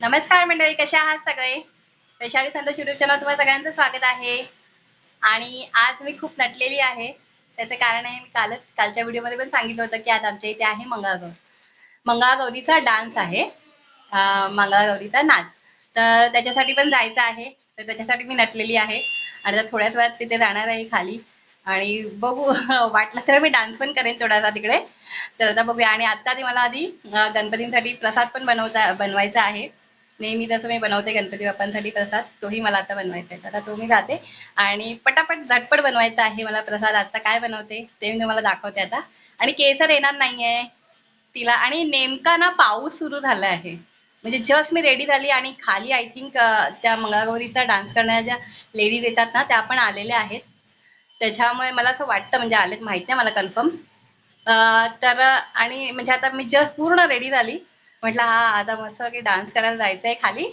नमस्कार मंडळी कशा आहात सगळे? वैशाली संतोष युट्यूब चॅनल तुम्हाला सगळ्यांचं स्वागत आहे. आणि आज मी खूप नटलेली आहे. त्याचं कारण आहे मी कालच कालच्या व्हिडिओमध्ये पण सांगितलं होतं की आज आमच्या इथे आहे मंगळागौर. मंगळागौरीचा डान्स आहे. मंगळागौरीचा नाच. तर त्याच्यासाठी पण जायचं आहे. तर त्याच्यासाठी मी नटलेली आहे. आणि आता थोड्याच वेळात तिथे जाणार आहे खाली. आणि बघू वाटलं तर मी डान्स पण करेन थोडासा तिकडे. तर आता बघूया. आणि आत्ता आधी मला आधी गणपतींसाठी प्रसाद पण बनवता बनवायचा आहे. नेहमी जसं मी बनवते गणपती बाप्पांसाठी प्रसाद तोही मला आता बनवायचा आहे. तर आता तो मी जाते आणि पटापट झटपट बनवायचा आहे मला प्रसाद. आता काय बनवते ते मी तुम्हाला दाखवते आता. आणि केसर येणार नाहीये तिला. आणि नेमका ना पाऊस सुरू झाला आहे. म्हणजे जस्ट मी रेडी झाली आणि खाली आय थिंक त्या मंगळागौरीचा डान्स करणाऱ्या ज्या लेडीज येतात ना त्या पण आलेल्या आहेत. त्याच्यामुळे मला असं वाटतं म्हणजे आलेत माहीत नाही मला कन्फर्म तर आणि म्हणजे आता मी जस्ट पूर्ण रेडी झाली. म्हटलं हा आता मस्त की डान्स करायला जायचं आहे खाली.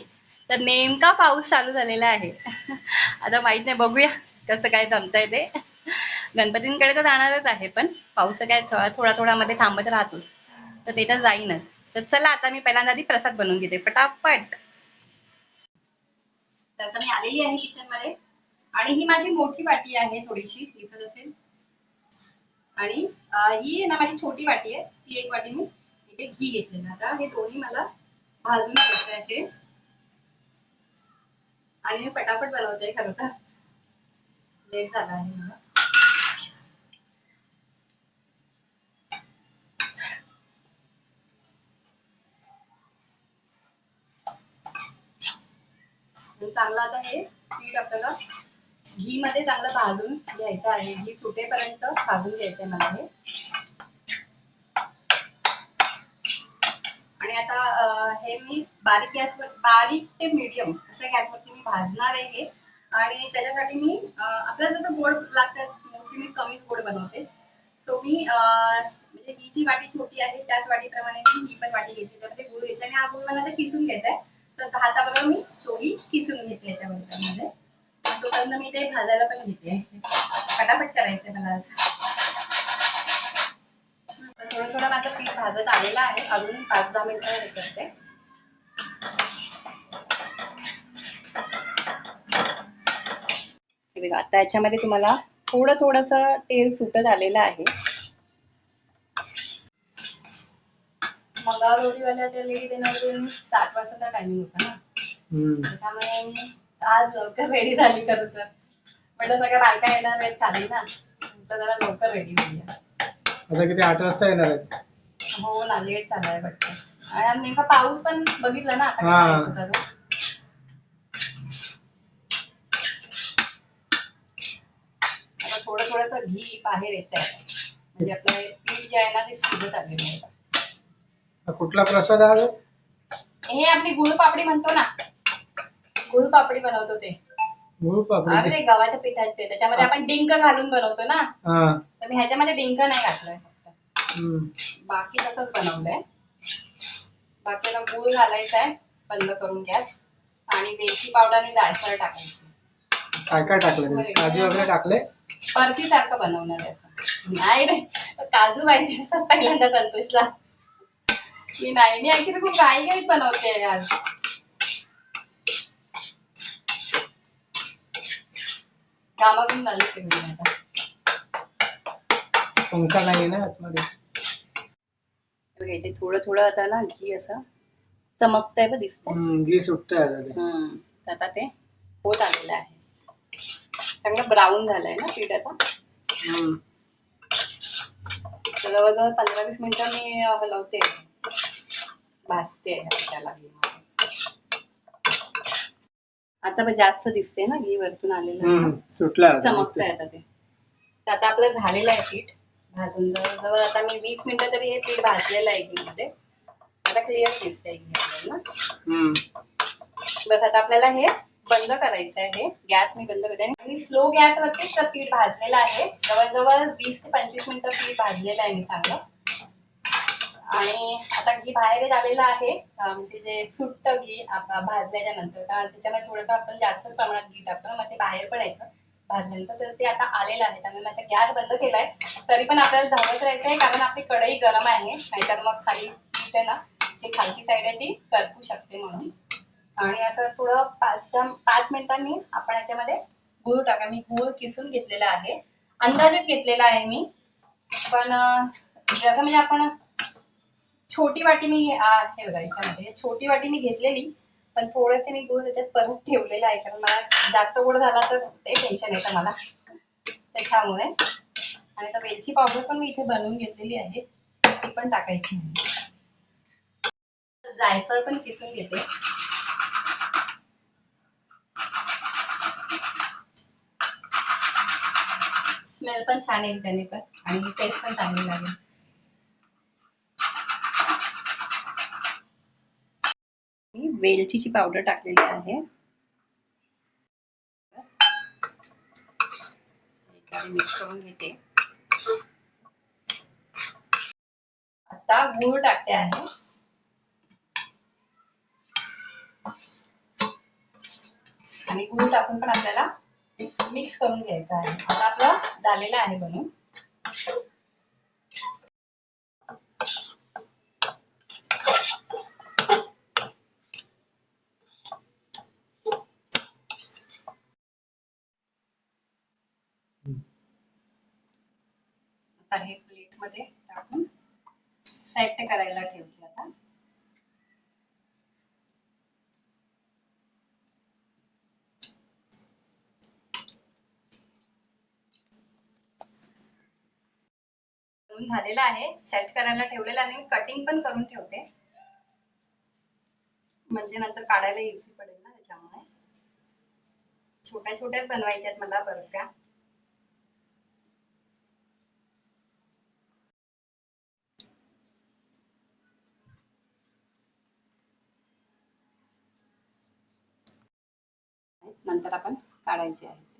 तर नेमका पाऊस चालू झालेला आहे. आता माहीत नाही बघूया कसं काय जमतंय ते. गणपतींकडे तर जाणारच आहे पण पाऊस काय थोडा थोडा मध्ये थांबत राहतोच. तर ते तर जाईनच. तर चला आता मी पहिल्यांदा आधी प्रसाद बनवून घेते. पटापट. तर आता मी आलेली आहे किचनमध्ये आणि ही माझी मोठी वाटी आहे थोडीशी दिसत असेल. आणि ही ना माझी छोटी वाटी आहे. ती एक वाटी मी इथे घी घेतलेलं आता. हे दोन्ही मला भाजून घ्यायचं आहे आणि मी पटापट बनवते खरं तर. लेट झाला आहे मला. चांगलं आता हे पीठ आपल्याला घी मध्ये चांगलं भाजून घ्यायचं आहे. घी सुटेपर्यंत भाजून घ्यायचंय मला हे आणि आता अं, हे मी बारीक गॅसवर बारीक ते मीडियम अशा गॅसवरती मी भाजणार आहे हे. आणि त्याच्यासाठी मी आपल्याला जसं गोड लागतं मोस्टली मी कमीच गोड बनवते. सो मी म्हणजे ही जी वाटी छोटी आहे त्याच वाटीप्रमाणे मी ही पण वाटी घेतली त्यामध्ये गुळ घेतला आणि हा गुळ मला आता किसून घ्यायचा आहे तर हाताबरोबर मी तोही किसून घेते याच्यामध्ये. तोपर्यंत मी ते भाजायला पण घेते. फटाफट करायचं मला थोडं थोडं माझं पीठ भाजत आलेलं आहे. अजून पाच दहा मिनिटं हे करते. बघा आता याच्यामध्ये तुम्हाला थोडं थोडस तेल सुटत आलेलं आहे. मंगळागौरीवाल्या त्या लेडी देणार सात वाजताचा टायमिंग होता ना. मी आज लवकर रेडी झाली खरं तर. म्हटलं सगळ्या बायका येणार आहेत खाली ना. तर जरा लवकर रेडी होऊया. आता किती आठ वाजता येणार आहेत? हो ना लेट झालाय वाटतं. आणि नेमका पाऊस पण बघितला ना आता हा. होता. आता थोडस घी बाहेर येत आहे. म्हणजे आपलं हे पीठ जे आहे ना ते शिजत आलेलं आहे. हा कुठला प्रसाद आहे हे? आपली गुळपापडी म्हणतो ना. गुळपापडी बनवतो ते. गुळ पापडी. अरे गव्हाच्या पिठाचे. त्याच्यामध्ये आपण डिंक घालून बनवतो ना. हा. तर मी ह्याच्यामध्ये डिंक नाही घातलंय फक्त. हम्म. बाकी तसंच बनवलंय. बाकी आता गूळ घालायचा आहे. बंद करून गॅस आणि वेलची पावडर आणि जायफळ टाकायची. काय काय टाकलं? काजू वगैरे टाकले बर्फी सारखं बनवणार आहे असं. नाही रे काजू पाहिजे असतात पहिल्यांदा संतोषला. मी नाही मी ऍक्च्युली खूप घाई घाईत बनवते आज कामाकडून झाली सगळी आता. पंखा नाही ना आतमध्ये. इथे थोडं थोडं आता ना घी असं चमकतंय बघ दिसतंय. घी ते. हम्म. तर आता ते होत आलेलं आहे. चांगलं ब्राऊन झालंय ना पीठ आता? जवळजवळ पंधरा वीस मिनिटं मी हलवते. भाजते त्याला आता जास्त दिसते ना घी वरतून आलेलं. सुटला आता चमकतंय आता ते. तर आता आपलं झालेलं आहे पीठ. भाजून जवळजवळ आता मी वीस मिनिटं तरी हे पीठ भाजलेलं आहे घीमध्ये आता क्लिअर दिसतंय घी आपल्याला. बस आता आपल्याला हे बंद करायचं आहे. गॅस मी बंद करते. आणि स्लो गॅसवरतीच तर पीठ भाजलेलं आहे. जवळजवळ वीस ते पंचवीस मिनिटं पीठ भाजलेलं आहे मी चांगलं. आणि आता घी बाहेर आलेलं आहे. म्हणजे जे सुट्ट घी भाजल्याच्या नंतर. कारण त्याच्यामध्ये थोडंसं आपण जास्त प्रमाणात घी टाकतो मग ते बाहेर पण येतं. भाजल्यानंतर तर ते आता आलेलं आहे. त्यामुळे आता गॅस बंद केलाय. तरी पण आपल्याला धावत राहायचं आहे. कारण आपली कढई गरम आहे. नाहीतर मग खाली आहे ना जी खालची साईड आहे ती करपू शकते म्हणून. आणि असं थोडं पाच पाच मिनिटांनी आपण याच्यामध्ये गूळ टाका. मी गूळ किसून घेतलेला आहे. अंदाजेच घेतलेला आहे मी. पण जसं म्हणजे आपण छोटी वाटी मी हे बघा याच्यामध्ये छोटी वाटी मी घेतलेली पण थोडेसे मी गूळ त्याच्यात परत ठेवलेला आहे. कारण मला जास्त गोड झाला तर ते टेन्शन येतं मला त्याच्यामुळे. आणि आता वेलची पावडर पण मी इथे बनवून घेतलेली आहे. ती पण टाकायची आहे. जायफळ पण किसून घेते. स्मेल पण छान येईल त्याने पण. आणि टेस्ट पण चांगली लागेल. मी वेलचीची पावडर टाकलेली आहे. मिक्स करून घेते. आता गूळ टाकते आहे. आणि गूळ टाकून पण आपल्याला मिक्स करून घ्यायचं आहे आता आपलं झालेलं आहे बनवून आता हे प्लेटमध्ये टाकून सेट करायला ठेवते आता करून झालेलं आहे. सेट करायला ठेवलेलं आणि मी कटिंग पण करून ठेवते. म्हणजे नंतर काढायला इझी पडेल ना त्याच्यामुळे. छोट्या छोट्याच बनवायच्या आहेत मला बर्फ्या. नंतर आपण काढायचे आहे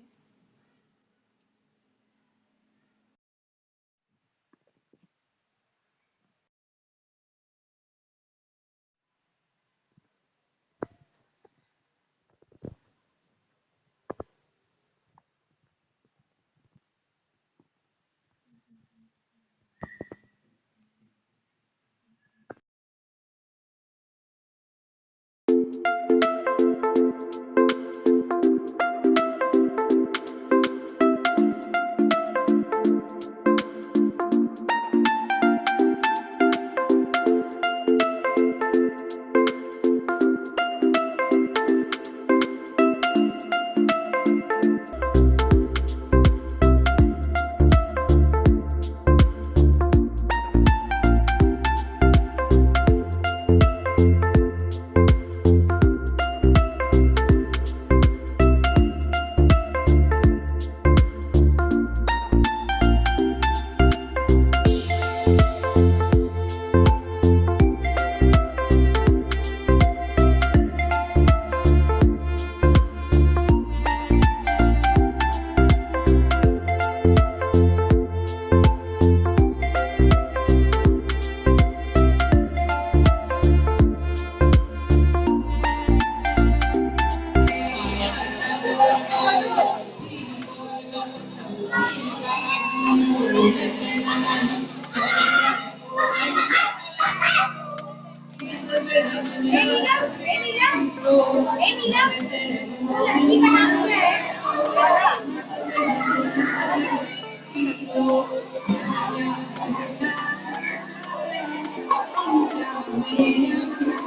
Jesus.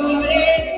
ते.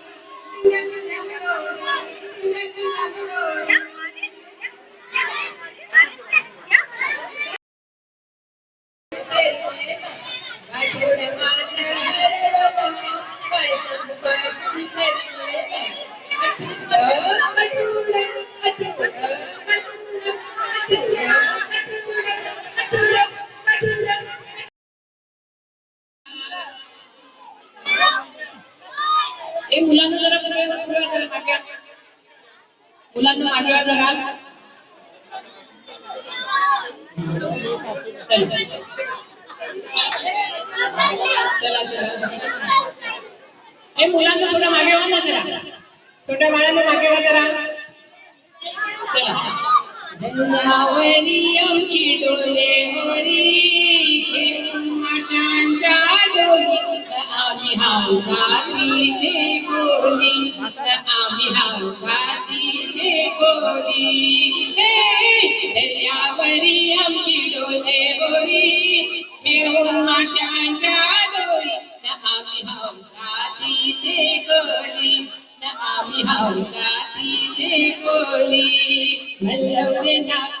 Thank you. हे मुलांना जरा मुलांना मांडव्या जरा चला चला हे मुलांना थोडं मागे वाचा जरा. छोट्या बाळाला मागे वा जरा. चला. आशांच्या হালকাতিতে গলি আমি হালকাতিতে গলি দরিয়াবরি আমচি দোলে গলি মেরুন মাশান চালোই আমি হালকাতিতে গলি আমি হালকাতিতে গলি ভালো রে না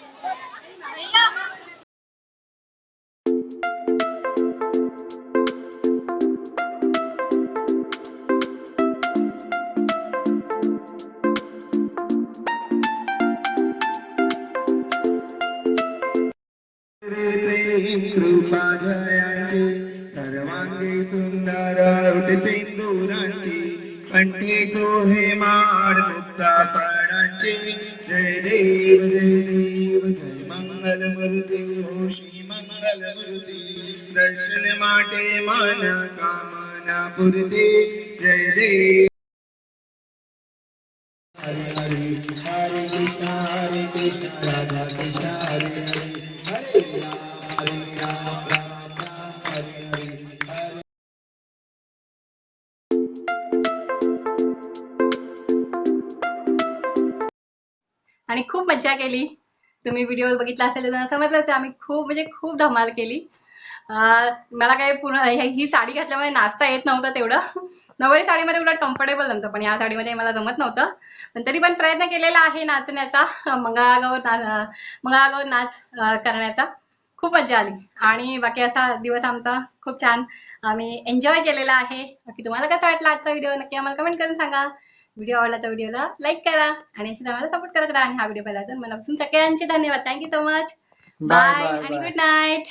मंगल मूर्ती दर्शन माटे मन कामना पुरते जय देव हरे हरे हरे कृष्णा हरे कृष्णा राधा कृष्णा हरे हरे. हरे राम हरे राम राम राम हरे हरे हरे. आणि खूप मज्जा केली. तुम्ही व्हिडिओ बघितला असेल तर समजलं असेल आम्ही खूप म्हणजे खूप धमाल केली. मला काही पूर्ण ही साडी घातल्यामुळे नाचता येत नव्हतं तेवढं. नवरी साडीमध्ये उलट कम्फर्टेबल नव्हतं पण या साडीमध्ये मला जमत नव्हतं. पण तरी पण प्रयत्न केलेला आहे नाचण्याचा मंगळागौर ना मंगळागौर नाच करण्याचा. खूप मज्जा आली. आणि बाकी असा दिवस आमचा खूप छान आम्ही एन्जॉय केलेला आहे. बाकी तुम्हाला कसा वाटला आजचा व्हिडिओ नक्की आम्हाला कमेंट करून सांगा. व्हिडिओ आवडला तर व्हिडिओला लाईक करा आणि अशी आम्हाला सपोर्ट करत राहा. आणि हा व्हिडिओ पाहिला तर मनापासून सगळ्यांचे धन्यवाद. Thank you so much bye आणि. Good night